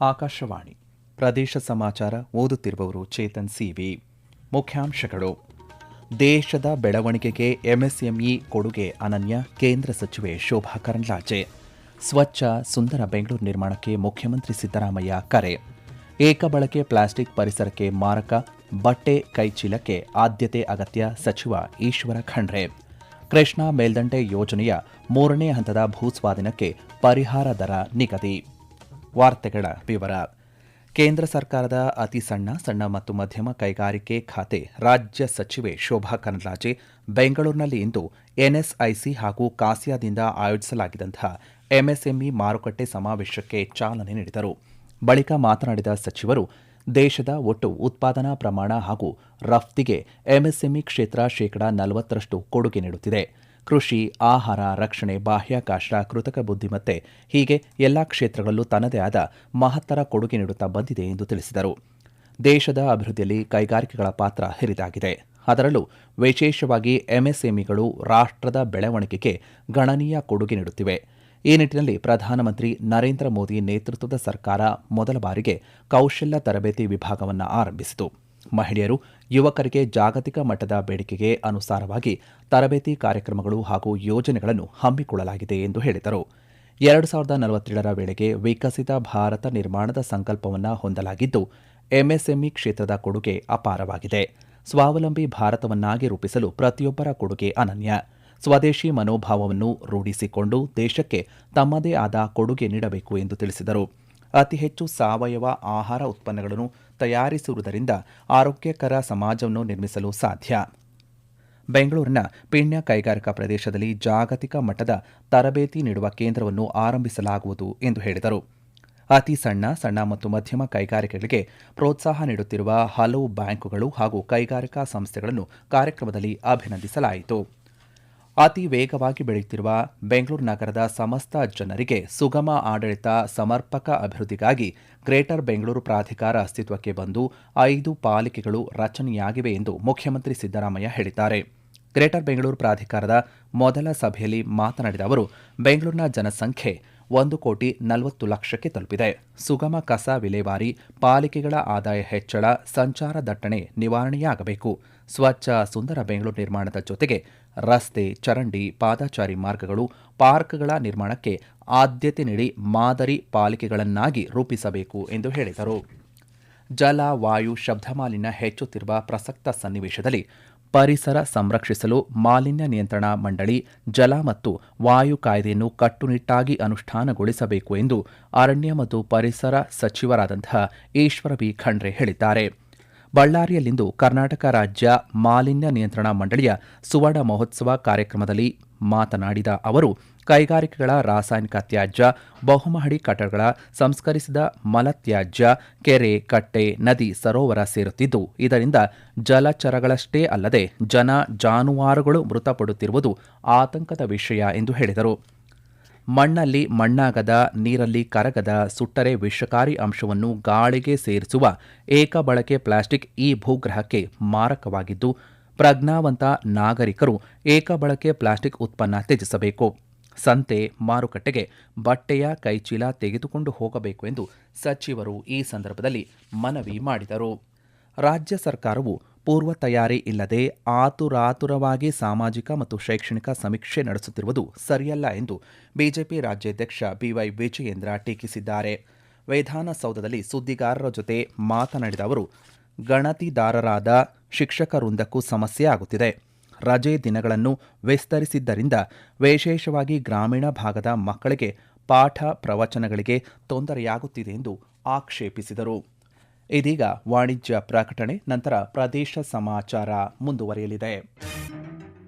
ಆಕಾಶವಾಣಿ. ಪ್ರದೇಶ ಸಮಾಚಾರ ಓದುತ್ತಿರುವವರು ಚೇತನ್ ಸಿವಿ. ಮುಖ್ಯಾಂಶಗಳು. ದೇಶದ ಬೆಳವಣಿಗೆಗೆ ಎಂಎಸ್ಎಂಇ ಕೊಡುಗೆ ಅನನ್ಯ, ಕೇಂದ್ರ ಸಚಿವೆ ಶೋಭಾ ಕರಂದ್ಲಾಜೆ. ಸ್ವಚ್ಛ, ಸುಂದರ ಬೆಂಗಳೂರು ನಿರ್ಮಾಣಕ್ಕೆ ಮುಖ್ಯಮಂತ್ರಿ ಸಿದ್ದರಾಮಯ್ಯ ಕರೆ. ಏಕಬಳಕೆ ಪ್ಲಾಸ್ಟಿಕ್ ಪರಿಸರಕ್ಕೆ ಮಾರಕ, ಬಟ್ಟೆ ಕೈಚೀಲಕ್ಕೆ ಆದ್ಯತೆ ಅಗತ್ಯ ಸಚಿವ ಈಶ್ವರ ಖಂಡ್ರೆ. ಕೃಷ್ಣಾ ಮೇಲ್ದಂಡೆ ಯೋಜನೆಯ ಮೂರನೇ ಹಂತದ ಭೂಸ್ವಾಧೀನಕ್ಕೆ ಪರಿಹಾರ ದರ ನಿಗದಿ. ವಾರ್ತೆಗಳ ವಿವರ. ಕೇಂದ್ರ ಸರ್ಕಾರದ ಅತಿ ಸಣ್ಣ ಸಣ್ಣ ಮತ್ತು ಮಧ್ಯಮ ಕೈಗಾರಿಕೆ ಖಾತೆ ರಾಜ್ಯ ಸಚಿವೆ ಶೋಭಾ ಕರಂದ್ಲಾಜೆ ಬೆಂಗಳೂರಿನಲ್ಲಿ ಇಂದು ಎನ್ಎಸ್ಐಸಿ ಹಾಗೂ ಕಾಸಿಯಾದಿಂದ ಆಯೋಜಿಸಲಾಗಿದ್ದಂತಹ ಎಂಎಸ್ಎಂಇ ಮಾರುಕಟ್ಟೆ ಸಮಾವೇಶಕ್ಕೆ ಚಾಲನೆ ನೀಡಿದರು. ಬಳಿಕ ಮಾತನಾಡಿದ ಸಚಿವರು, ದೇಶದ ಒಟ್ಟು ಉತ್ಪಾದನಾ ಪ್ರಮಾಣ ಹಾಗೂ ರಫ್ತಿಗೆ ಎಂಎಸ್ಎಂಇ ಕ್ಷೇತ್ರ ಶೇಕಡಾ ನಲವತ್ತರಷ್ಟು ಕೊಡುಗೆ ನೀಡುತ್ತಿದೆ. ಕೃಷಿ, ಆಹಾರ, ರಕ್ಷಣೆ, ಬಾಹ್ಯಾಕಾಶ, ಕೃತಕ ಬುದ್ಧಿಮತ್ತೆ ಹೀಗೆ ಎಲ್ಲಾ ಕ್ಷೇತ್ರಗಳಲ್ಲೂ ತನ್ನದೇ ಆದ ಮಹತ್ತರ ಕೊಡುಗೆ ನೀಡುತ್ತಾ ಬಂದಿದೆ ಎಂದು ತಿಳಿಸಿದರು. ದೇಶದ ಅಭಿವೃದ್ಧಿಯಲ್ಲಿ ಕೈಗಾರಿಕೆಗಳ ಪಾತ್ರ ಹಿರಿದಾಗಿದೆ. ಅದರಲ್ಲೂ ವಿಶೇಷವಾಗಿ ಎಂಎಸ್ಎಂಇಗಳು ರಾಷ್ಟ್ರದ ಬೆಳವಣಿಗೆಗೆ ಗಣನೀಯ ಕೊಡುಗೆ ನೀಡುತ್ತಿವೆ. ಈ ನಿಟ್ಟಿನಲ್ಲಿ ಪ್ರಧಾನಮಂತ್ರಿ ನರೇಂದ್ರ ಮೋದಿ ನೇತೃತ್ವದ ಸರ್ಕಾರ ಮೊದಲ ಬಾರಿಗೆ ಕೌಶಲ್ಯ ತರಬೇತಿ ವಿಭಾಗವನ್ನು ಆರಂಭಿಸಿತು. ಮಹಿಳೆಯರು ಯುವಕರಿಗೆ ಜಾಗತಿಕ ಮಟ್ಟದ ಬೇಡಿಕೆಗೆ ಅನುಸಾರವಾಗಿ ತರಬೇತಿ ಕಾರ್ಯಕ್ರಮಗಳು ಹಾಗೂ ಯೋಜನೆಗಳನ್ನು ಹಮ್ಮಿಕೊಳ್ಳಲಾಗಿದೆ ಎಂದು ಹೇಳಿದರು. ಎರಡು ಸಾವಿರದ ನಲವತ್ತೇಳರ ವೇಳೆಗೆ ವಿಕಸಿತ ಭಾರತ ನಿರ್ಮಾಣದ ಸಂಕಲ್ಪವನ್ನು ಹೊಂದಲಾಗಿದ್ದು, ಎಂಎಸ್ಎಂಇ ಕ್ಷೇತ್ರದ ಕೊಡುಗೆ ಅಪಾರವಾಗಿದೆ. ಸ್ವಾವಲಂಬಿ ಭಾರತವನ್ನಾಗಿ ರೂಪಿಸಲು ಪ್ರತಿಯೊಬ್ಬರ ಕೊಡುಗೆ ಅನನ್ಯ. ಸ್ವದೇಶಿ ಮನೋಭಾವವನ್ನು ರೂಢಿಸಿಕೊಂಡು ದೇಶಕ್ಕೆ ತಮ್ಮದೇ ಆದ ಕೊಡುಗೆ ನೀಡಬೇಕು ಎಂದು ತಿಳಿಸಿದರು. ಅತಿ ಹೆಚ್ಚು ಸಾವಯವ ಆಹಾರ ಉತ್ಪನ್ನಗಳನ್ನು ತಯಾರಿಸುವುದರಿಂದ ಆರೋಗ್ಯಕರ ಸಮಾಜವನ್ನು ನಿರ್ಮಿಸಲು ಸಾಧ್ಯ. ಬೆಂಗಳೂರಿನ ಪಿಣ್ಯ ಕೈಗಾರಿಕಾ ಪ್ರದೇಶದಲ್ಲಿ ಜಾಗತಿಕ ಮಟ್ಟದ ತರಬೇತಿ ನೀಡುವ ಕೇಂದ್ರವನ್ನು ಆರಂಭಿಸಲಾಗುವುದು ಎಂದು ಹೇಳಿದರು. ಅತಿ ಸಣ್ಣ ಸಣ್ಣ ಮತ್ತು ಮಧ್ಯಮ ಕೈಗಾರಿಕೆಗಳಿಗೆ ಪ್ರೋತ್ಸಾಹ ನೀಡುತ್ತಿರುವ ಹಲವು ಬ್ಯಾಂಕುಗಳು ಹಾಗೂ ಕೈಗಾರಿಕಾ ಸಂಸ್ಥೆಗಳನ್ನು ಕಾರ್ಯಕ್ರಮದಲ್ಲಿ ಅಭಿನಂದಿಸಲಾಯಿತು. ಅತಿ ವೇಗವಾಗಿ ಬೆಳೆಯುತ್ತಿರುವ ಬೆಂಗಳೂರು ನಗರದ ಸಮಸ್ತ ಜನರಿಗೆ ಸುಗಮ ಆಡಳಿತ ಸಮರ್ಪಕ ಅಭಿವೃದ್ಧಿಗಾಗಿ ಗ್ರೇಟರ್ ಬೆಂಗಳೂರು ಪ್ರಾಧಿಕಾರ ಅಸ್ತಿತ್ವಕ್ಕೆ ಬಂದು ಐದು ಪಾಲಿಕೆಗಳು ರಚನೆಯಾಗಿವೆ ಎಂದು ಮುಖ್ಯಮಂತ್ರಿ ಸಿದ್ದರಾಮಯ್ಯ ಹೇಳಿದ್ದಾರೆ. ಗ್ರೇಟರ್ ಬೆಂಗಳೂರು ಪ್ರಾಧಿಕಾರದ ಮೊದಲ ಸಭೆಯಲ್ಲಿ ಮಾತನಾಡಿದ ಅವರು, ಬೆಂಗಳೂರಿನ ಜನಸಂಖ್ಯೆ ಒಂದು ಕೋಟಿ ನಲವತ್ತು ಲಕ್ಷಕ್ಕೆ ತಲುಪಿದೆ. ಸುಗಮ ಕಸ ವಿಲೇವಾರಿ, ಪಾಲಿಕೆಗಳ ಆದಾಯ ಹೆಚ್ಚಳ, ಸಂಚಾರ ದಟ್ಟಣೆ ನಿವಾರಣೆಯಾಗಬೇಕು. ಸ್ವಚ್ಛ ಸುಂದರ ಬೆಂಗಳೂರು ನಿರ್ಮಾಣದ ಜೊತೆಗೆ ರಸ್ತೆ, ಚರಂಡಿ, ಪಾದಾಚಾರಿ ಮಾರ್ಗಗಳು ಪಾರ್ಕ್ಗಳ ನಿರ್ಮಾಣಕ್ಕೆ ಆದ್ಯತೆ ನೀಡಿ ಮಾದರಿ ಪಾಲಿಕೆಗಳನ್ನಾಗಿ ರೂಪಿಸಬೇಕು ಎಂದು ಹೇಳಿದರು. ಜಲ, ವಾಯು, ಶಬ್ದ ಮಾಲಿನ್ಯ ಹೆಚ್ಚುತ್ತಿರುವ ಪ್ರಸಕ್ತ ಸನ್ನಿವೇಶದಲ್ಲಿ ಪರಿಸರ ಸಂರಕ್ಷಿಸಲು ಮಾಲಿನ್ಯ ನಿಯಂತ್ರಣ ಮಂಡಳಿ, ಜಲ ಮತ್ತು ವಾಯು ಕಾಯ್ದೆಯನ್ನು ಕಟ್ಟುನಿಟ್ಟಾಗಿ ಅನುಷ್ಠಾನಗೊಳಿಸಬೇಕು ಎಂದು ಅರಣ್ಯ ಮತ್ತು ಪರಿಸರ ಸಚಿವರಾದಂತಹ ಈಶ್ವರ ಬಿ ಖಂಡ್ರೆ ಹೇಳಿದ್ದಾರೆ. ಬಳ್ಳಾರಿಯಲ್ಲಿಂದು ಕರ್ನಾಟಕ ರಾಜ್ಯ ಮಾಲಿನ್ಯ ನಿಯಂತ್ರಣ ಮಂಡಳಿಯ ಸುವರ್ಣ ಮಹೋತ್ಸವ ಕಾರ್ಯಕ್ರಮದಲ್ಲಿ ಮಾತನಾಡಿದ ಅವರು, ಕೈಗಾರಿಕೆಗಳ ರಾಸಾಯನಿಕ ತ್ಯಾಜ್ಯ, ಬಹುಮಹಡಿ ಕಟ್ಟಡಗಳ ಸಂಸ್ಕರಿಸಿದ ಮಲತ್ಯಾಜ್ಯ ಕೆರೆ, ಕಟ್ಟೆ, ನದಿ, ಸರೋವರ ಸೇರುತ್ತಿದ್ದು, ಇದರಿಂದ ಜಲಚರಗಳಷ್ಟೇ ಅಲ್ಲದೆ ಜನ ಜಾನುವಾರುಗಳು ಮೃತಪಡುತ್ತಿರುವುದು ಆತಂಕದ ವಿಷಯ ಎಂದು ಹೇಳಿದರು. ಮಣ್ಣಲ್ಲಿ ಮಣ್ಣಾಗದ, ನೀರಲ್ಲಿ ಕರಗದ, ಸುಟ್ಟರೆ ವಿಷಕಾರಿ ಅಂಶವನ್ನು ಗಾಳಿಗೆ ಸೇರಿಸುವ ಏಕಬಳಕೆ ಪ್ಲಾಸ್ಟಿಕ್ ಈ ಭೂಗ್ರಹಕ್ಕೆ ಮಾರಕವಾಗಿದ್ದು, ಪ್ರಜ್ಞಾವಂತ ನಾಗರಿಕರು ಏಕಬಳಕೆ ಪ್ಲಾಸ್ಟಿಕ್ ಉತ್ಪನ್ನ ತ್ಯಜಿಸಬೇಕು. ಸಂತೆ ಮಾರುಕಟ್ಟೆಗೆ ಬಟ್ಟೆಯ ಕೈಚೀಲ ತೆಗೆದುಕೊಂಡು ಹೋಗಬೇಕು ಎಂದು ಸಚಿವರು ಈ ಸಂದರ್ಭದಲ್ಲಿ ಮನವಿ ಮಾಡಿದರು. ರಾಜ್ಯ ಸರ್ಕಾರವು ಪೂರ್ವ ತಯಾರಿ ಇಲ್ಲದೆ ಆತುರಾತುರವಾಗಿ ಸಾಮಾಜಿಕ ಮತ್ತು ಶೈಕ್ಷಣಿಕ ಸಮೀಕ್ಷೆ ನಡೆಸುತ್ತಿರುವುದು ಸರಿಯಲ್ಲ ಎಂದು ಬಿಜೆಪಿ ರಾಜ್ಯಾಧ್ಯಕ್ಷ ಬಿವೈ ವಿಜಯೇಂದ್ರ ಟೀಕಿಸಿದ್ದಾರೆ. ವಿಧಾನಸೌಧದಲ್ಲಿ ಸುದ್ದಿಗಾರರ ಜೊತೆ ಮಾತನಾಡಿದ ಅವರು, ಗಣತಿದಾರರಾದ ಶಿಕ್ಷಕರುಂದಕ್ಕೂ ಸಮಸ್ಯೆ ಆಗುತ್ತಿದೆ. ರಜೆ ದಿನಗಳನ್ನು ವಿಸ್ತರಿಸಿದ್ದರಿಂದ ವಿಶೇಷವಾಗಿ ಗ್ರಾಮೀಣ ಭಾಗದ ಮಕ್ಕಳಿಗೆ ಪಾಠ ಪ್ರವಚನಗಳಿಗೆ ತೊಂದರೆಯಾಗುತ್ತಿದೆ ಎಂದು ಆಕ್ಷೇಪಿಸಿದರು. ಇದೀಗ ವಾಣಿಜ್ಯ ಪ್ರಕಟಣೆ ನಂತರ ಪ್ರದೇಶ ಸಮಾಚಾರ ಮುಂದುವರಿಯಲಿದೆ.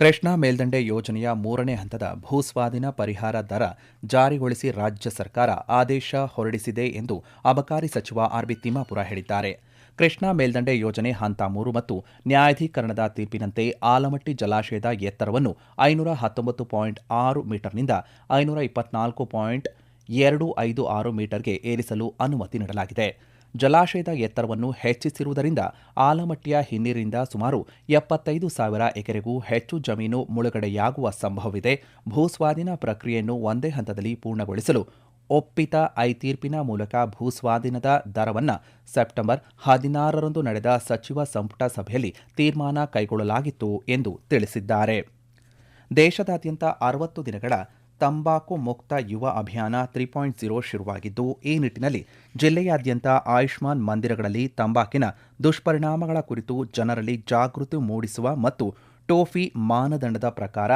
ಕೃಷ್ಣಾ ಮೇಲ್ದಂಡೆ ಯೋಜನೆಯ ಮೂರನೇ ಹಂತದ ಭೂಸ್ವಾಧೀನ ಪರಿಹಾರ ದರ ಜಾರಿಗೊಳಿಸಿ ರಾಜ್ಯ ಸರ್ಕಾರ ಆದೇಶ ಹೊರಡಿಸಿದೆ ಎಂದು ಅಬಕಾರಿ ಸಚಿವ ಆರ್ಬಿ ತಿಮ್ಮಾಪುರ ಹೇಳಿದ್ದಾರೆ. ಕೃಷ್ಣಾ ಮೇಲ್ದಂಡೆ ಯೋಜನೆ ಹಂತ ಮೂರು ಮತ್ತು ನ್ಯಾಯಾಧೀಕರಣದ ತೀರ್ಪಿನಂತೆ ಆಲಮಟ್ಟಿ ಜಲಾಶಯದ ಎತ್ತರವನ್ನು ಐನೂರ ಹತ್ತೊಂಬತ್ತು ಪಾಯಿಂಟ್ ಆರು ಮೀಟರ್ನಿಂದ ಐನೂರ ಇಪ್ಪತ್ನಾಲ್ಕು ಪಾಯಿಂಟ್ ಎರಡು ಐದು ಆರು ಮೀಟರ್ಗೆ ಏರಿಸಲು ಅನುಮತಿ ನೀಡಲಾಗಿದೆ. ಜಲಾಶಯದ ಎತ್ತರವನ್ನು ಹೆಚ್ಚಿಸಿರುವುದರಿಂದ ಆಲಮಟ್ಟಿಯ ಹಿನ್ನೀರಿನಿಂದ ಸುಮಾರು ಎಪ್ಪತ್ತೈದು ಸಾವಿರ ಎಕರೆಗೂ ಹೆಚ್ಚು ಜಮೀನು ಮುಳುಗಡೆಯಾಗುವ ಸಂಭವವಿದೆ. ಭೂಸ್ವಾಧೀನ ಪ್ರಕ್ರಿಯೆಯನ್ನು ಒಂದೇ ಹಂತದಲ್ಲಿ ಪೂರ್ಣಗೊಳಿಸಲು ಒಪ್ಪಿತ ಐತೀರ್ಪಿನ ತೀರ್ಪಿನ ಮೂಲಕ ಭೂಸ್ವಾಧೀನದ ದರವನ್ನು ಸೆಪ್ಟೆಂಬರ್ ಹದಿನಾರರಂದು ನಡೆದ ಸಚಿವ ಸಂಪುಟ ಸಭೆಯಲ್ಲಿ ತೀರ್ಮಾನ ಕೈಗೊಳ್ಳಲಾಗಿತ್ತು ಎಂದು ತಿಳಿಸಿದ್ದಾರೆ. ದೇಶದಾದ್ಯಂತ ಅರವತ್ತು ದಿನಗಳ ತಂಬಾಕು ಮುಕ್ತ ಯುವ ಅಭಿಯಾನ ತ್ರೀ ಪಾಯಿಂಟ್ ಜೀರೋ ಶುರುವಾಗಿದ್ದು, ಈ ನಿಟ್ಟಿನಲ್ಲಿ ಜಿಲ್ಲೆಯಾದ್ಯಂತ ಆಯುಷ್ಮಾನ್ ಮಂದಿರಗಳಲ್ಲಿ ತಂಬಾಕಿನ ದುಷ್ಪರಿಣಾಮಗಳ ಕುರಿತು ಜನರಲ್ಲಿ ಜಾಗೃತಿ ಮೂಡಿಸುವ ಮತ್ತು ಟೋಫಿ ಮಾನದಂಡದ ಪ್ರಕಾರ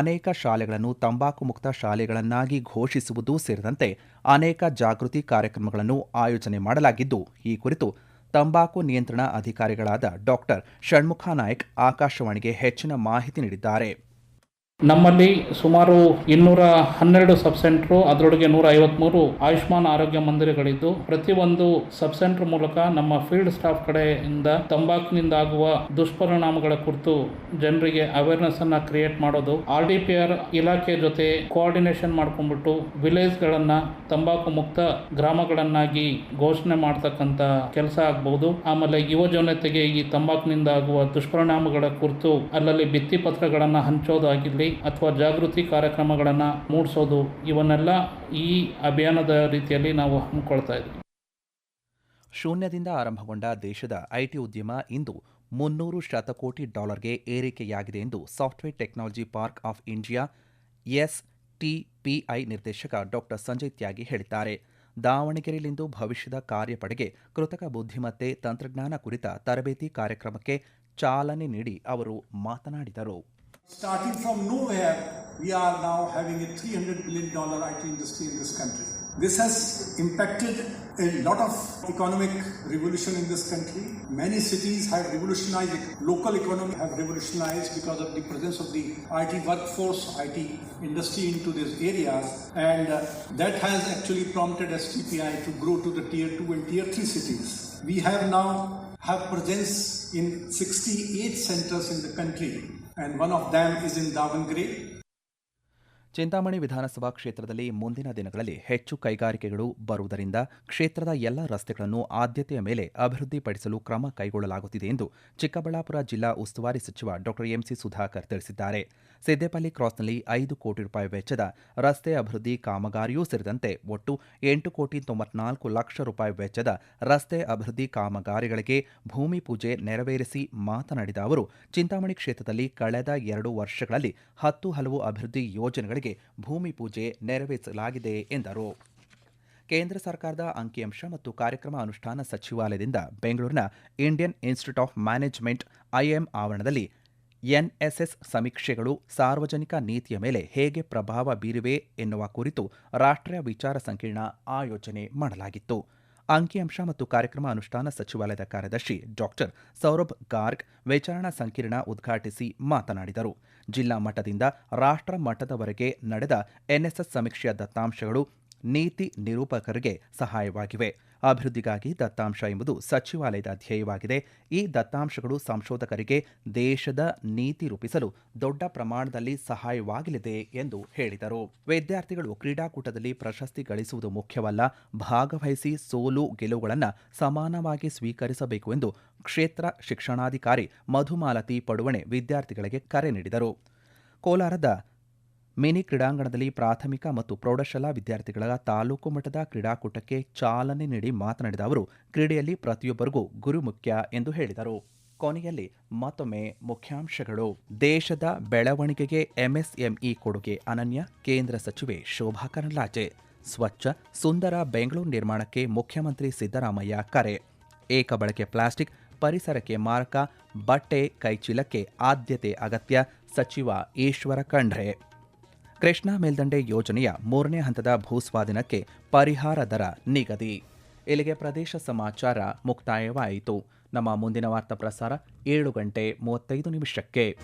ಅನೇಕ ಶಾಲೆಗಳನ್ನು ತಂಬಾಕು ಮುಕ್ತ ಶಾಲೆಗಳನ್ನಾಗಿ ಘೋಷಿಸುವುದು ಸೇರಿದಂತೆ ಅನೇಕ ಜಾಗೃತಿ ಕಾರ್ಯಕ್ರಮಗಳನ್ನು ಆಯೋಜನೆ ಮಾಡಲಾಗಿದ್ದು, ಈ ಕುರಿತು ತಂಬಾಕು ನಿಯಂತ್ರಣ ಅಧಿಕಾರಿಗಳಾದ ಡಾಕ್ಟರ್ ಷಣ್ಮುಖ ನಾಯ್ಕ್ ಆಕಾಶವಾಣಿಗೆ ಹೆಚ್ಚಿನ ಮಾಹಿತಿ ನೀಡಿದ್ದಾರೆ. ನಮ್ಮಲ್ಲಿ ಸುಮಾರು ಇನ್ನೂರ ಹನ್ನೆರಡು ಸಬ್ ಸೆಂಟ್ರು ಅದರೊಳಗೆ ನೂರ ಐವತ್ಮೂರು ಆಯುಷ್ಮಾನ್ ಆರೋಗ್ಯ ಮಂದಿರಗಳಿದ್ದು, ಪ್ರತಿಯೊಂದು ಸಬ್ ಸೆಂಟರ್ ಮೂಲಕ ನಮ್ಮ ಫೀಲ್ಡ್ ಸ್ಟಾಫ್ ಕಡೆಯಿಂದ ತಂಬಾಕಿನಿಂದ ಆಗುವ ದುಷ್ಪರಿಣಾಮಗಳ ಕುರಿತು ಜನರಿಗೆ ಅವೇರ್ನೆಸ್ ಅನ್ನ ಕ್ರಿಯೇಟ್ ಮಾಡೋದು, ಆರ್ ಡಿ ಪಿ ಆರ್ ಇಲಾಖೆ ಜೊತೆ ಕೋಆರ್ಡಿನೇಷನ್ ಮಾಡ್ಕೊಂಡ್ಬಿಟ್ಟು ವಿಲೇಜ್ಗಳನ್ನ ತಂಬಾಕು ಮುಕ್ತ ಗ್ರಾಮಗಳನ್ನಾಗಿ ಘೋಷಣೆ ಮಾಡ್ತಕ್ಕಂಥ ಕೆಲಸ ಆಗ್ಬಹುದು ಆಮೇಲೆ ಯುವ ಜನತೆಗೆ ಈ ತಂಬಾಕಿನಿಂದ ಆಗುವ ದುಷ್ಪರಿಣಾಮಗಳ ಕುರಿತು ಅಲ್ಲಲ್ಲಿ ಭಿತ್ತಿ ಪತ್ರಗಳನ್ನು ಹಂಚೋದಾಗಿರಲಿ ಅಥವಾ ಜಾಗೃತಿ ಕಾರ್ಯಕ್ರಮಗಳನ್ನು ಮೂಡಿಸೋದು, ಇವನ್ನೆಲ್ಲ ಈ ಅಭಿಯಾನದ ರೀತಿಯಲ್ಲಿ ನಾವು ಹಮ್ಮಿಕೊಳ್ತಾ ಇದ್ದೀವಿ ಶೂನ್ಯದಿಂದ ಆರಂಭಗೊಂಡ ದೇಶದ ಐಟಿ ಉದ್ಯಮ ಇಂದು ಮುನ್ನೂರು ಶತಕೋಟಿ ಡಾಲರ್ಗೆ ಏರಿಕೆಯಾಗಿದೆ ಎಂದು software technology park of India STPI ನಿರ್ದೇಶಕ ಡಾಕ್ಟರ್ ಸಂಜಯ್ ತ್ಯಾಗಿ ಹೇಳಿದ್ದಾರೆ. ದಾವಣಗೆರೆಯಲ್ಲಿಂದು ಭವಿಷ್ಯದ ಕಾರ್ಯಪಡೆಗೆ ಕೃತಕ ಬುದ್ಧಿಮತ್ತೆ ತಂತ್ರಜ್ಞಾನ ಕುರಿತ ತರಬೇತಿ ಕಾರ್ಯಕ್ರಮಕ್ಕೆ ಚಾಲನೆ ನೀಡಿ ಅವರು ಮಾತನಾಡಿದರು. Starting from nowhere, we are now having a $300 billion IT industry in this country. This has impacted a lot of economic revolution in this country. Many cities have revolutionized, local economy have revolutionized because of the presence of the IT workforce, IT industry into these areas. And uh, that has actually prompted STPI to grow to the tier 2 and tier 3 cities. We have now have presence in 68 centers in the country and one of them is in Davangere. Chintamani ವಿಧಾನಸಭಾ ಕ್ಷೇತ್ರದಲ್ಲಿ ಮುಂದಿನ ದಿನಗಳಲ್ಲಿ ಹೆಚ್ಚು ಕೈಗಾರಿಕೆಗಳು ಬರುವುದರಿಂದ ಕ್ಷೇತ್ರದ ಎಲ್ಲ ರಸ್ತೆಗಳನ್ನು ಆದ್ಯತೆಯ ಮೇಲೆ ಅಭಿವೃದ್ಧಿಪಡಿಸಲು ಕ್ರಮ ಕೈಗೊಳ್ಳಲಾಗುತ್ತಿದೆ ಎಂದು ಚಿಕ್ಕಬಳ್ಳಾಪುರ ಜಿಲ್ಲಾ ಉಸ್ತುವಾರಿ ಸಚಿವ ಡಾ ಎಂಸಿ ಸುಧಾಕರ್ ತಿಳಿಸಿದ್ದಾರೆ ಸಿದ್ದೇಪಲ್ಲಿ ಕ್ರಾಸ್ನಲ್ಲಿ ಐದು ಕೋಟಿ ರೂಪಾಯಿ ವೆಚ್ಚದ ರಸ್ತೆ ಅಭಿವೃದ್ಧಿ ಕಾಮಗಾರಿಯೂ ಸೇರಿದಂತೆ ಒಟ್ಟು ಎಂಟು ಕೋಟಿ ತೊಂಬತ್ನಾಲ್ಕು ಲಕ್ಷ ರೂಪಾಯಿ ವೆಚ್ಚದ ರಸ್ತೆ ಅಭಿವೃದ್ಧಿ ಕಾಮಗಾರಿಗಳಿಗೆ ಭೂಮಿ ಪೂಜೆ ನೆರವೇರಿಸಿ ಮಾತನಾಡಿದ ಅವರು, ಚಿಂತಾಮಣಿ ಕ್ಷೇತ್ರದಲ್ಲಿ ಕಳೆದ ಎರಡು ವರ್ಷಗಳಲ್ಲಿ ಹತ್ತು ಹಲವು ಅಭಿವೃದ್ಧಿ ಯೋಜನೆಗಳಿಗೆ ಭೂಮಿ ಪೂಜೆ ನೆರವೇರಿಸಲಾಗಿದೆ ಎಂದರು. ಕೇಂದ್ರ ಸರ್ಕಾರದ ಅಂಕಿಅಂಶ ಮತ್ತು ಕಾರ್ಯಕ್ರಮ ಅನುಷ್ಠಾನ ಸಚಿವಾಲಯದಿಂದ ಬೆಂಗಳೂರಿನ Indian institute of management IIM ಆವರಣದಲ್ಲಿ ಎನ್ಎಸ್ಎಸ್ ಸಮೀಕ್ಷೆಗಳು ಸಾರ್ವಜನಿಕ ನೀತಿಯ ಮೇಲೆ ಹೇಗೆ ಪ್ರಭಾವ ಬೀರಿವೆ ಎನ್ನುವ ಕುರಿತು ರಾಷ್ಟ್ರೀಯ ವಿಚಾರ ಸಂಕಿರಣ ಆಯೋಜನೆ ಮಾಡಲಾಗಿತ್ತು. ಅಂಕಿಅಂಶ ಮತ್ತು ಕಾರ್ಯಕ್ರಮ ಅನುಷ್ಠಾನ ಸಚಿವಾಲಯದ ಕಾರ್ಯದರ್ಶಿ ಡಾಕ್ಟರ್ ಸೌರಭ್ ಗಾರ್ಗ್ ವಿಚಾರಣಾ ಸಂಕಿರಣ ಉದ್ಘಾಟಿಸಿ ಮಾತನಾಡಿದರು. ಜಿಲ್ಲಾ ಮಟ್ಟದಿಂದ ರಾಷ್ಟ್ರ ಮಟ್ಟದವರೆಗೆ ನಡೆದ ಎನ್ಎಸ್ಎಸ್ ಸಮೀಕ್ಷೆಯ ದತ್ತಾಂಶಗಳು ನೀತಿ ನಿರೂಪಕರಿಗೆ ಸಹಾಯವಾಗಿವೆ. ಅಭಿವೃದ್ಧಿಗಾಗಿ ದತ್ತಾಂಶ ಎಂಬುದು ಸಚಿವಾಲಯದ ಧ್ಯೇಯವಾಗಿದೆ. ಈ ದತ್ತಾಂಶಗಳು ಸಂಶೋಧಕರಿಗೆ ದೇಶದ ನೀತಿ ರೂಪಿಸಲು ದೊಡ್ಡ ಪ್ರಮಾಣದಲ್ಲಿ ಸಹಾಯವಾಗಲಿದೆ ಎಂದು ಹೇಳಿದರು. ವಿದ್ಯಾರ್ಥಿಗಳು ಕ್ರೀಡಾಕೂಟದಲ್ಲಿ ಪ್ರಶಸ್ತಿ ಗಳಿಸುವುದು ಮುಖ್ಯವಲ್ಲ. ಭಾಗವಹಿಸಿ ಸೋಲು ಗೆಲುವುಗಳನ್ನು ಸಮಾನವಾಗಿ ಸ್ವೀಕರಿಸಬೇಕು ಎಂದು ಕ್ಷೇತ್ರ ಶಿಕ್ಷಣಾಧಿಕಾರಿ ಮಧುಮಾಲತಿ ಪಡುವಣೆ ವಿದ್ಯಾರ್ಥಿಗಳಿಗೆ ಕರೆ ನೀಡಿದರು. ಕೋಲಾರದ ಮಿನಿ ಕ್ರೀಡಾಂಗಣದಲ್ಲಿ ಪ್ರಾಥಮಿಕ ಮತ್ತು ಪ್ರೌಢಶಾಲಾ ವಿದ್ಯಾರ್ಥಿಗಳ ತಾಲೂಕು ಮಟ್ಟದ ಕ್ರೀಡಾಕೂಟಕ್ಕೆ ಚಾಲನೆ ನೀಡಿ ಮಾತನಾಡಿದ ಅವರು, ಕ್ರೀಡೆಯಲ್ಲಿ ಪ್ರತಿಯೊಬ್ಬರಿಗೂ ಗುರು ಮುಖ್ಯ ಎಂದು ಹೇಳಿದರು. ಕೊನೆಯಲ್ಲಿ ಮತ್ತೊಮ್ಮೆ ಮುಖ್ಯಾಂಶಗಳು. ದೇಶದ ಬೆಳವಣಿಗೆಗೆ ಎಂಎಸ್ಎಂಇ ಕೊಡುಗೆ ಅನನ್ಯ, ಕೇಂದ್ರ ಸಚಿವೆ ಶೋಭಾ ಕರಂದ್ಲಾಜೆ. ಸ್ವಚ್ಛ, ಸುಂದರ ಬೆಂಗಳೂರು ನಿರ್ಮಾಣಕ್ಕೆ ಮುಖ್ಯಮಂತ್ರಿ ಸಿದ್ದರಾಮಯ್ಯ ಕರೆ. ಏಕಬಳಕೆ ಪ್ಲಾಸ್ಟಿಕ್, ಪರಿಸರಕ್ಕೆ ಮಾರಕ, ಬಟ್ಟೆ ಕೈಚೀಲಕ್ಕೆ ಆದ್ಯತೆ ಅಗತ್ಯ, ಸಚಿವ ಈಶ್ವರ ಖಂಡ್ರೆ. ಕೃಷ್ಣಾ ಮೇಲ್ದಂಡೆ ಯೋಜನೆಯ ಮೂರನೇ ಹಂತದ ಭೂಸ್ವಾಧೀನಕ್ಕೆ ಪರಿಹಾರ ದರ ನಿಗದಿ. ಇಲ್ಲಿಗೆ ಪ್ರದೇಶ ಸಮಾಚಾರ ಮುಕ್ತಾಯವಾಯಿತು. ನಮ್ಮ ಮುಂದಿನ ವಾರ್ತಾ ಪ್ರಸಾರ ಏಳು ಗಂಟೆ ಮೂವತ್ತೈದು ನಿಮಿಷಕ್ಕೆ.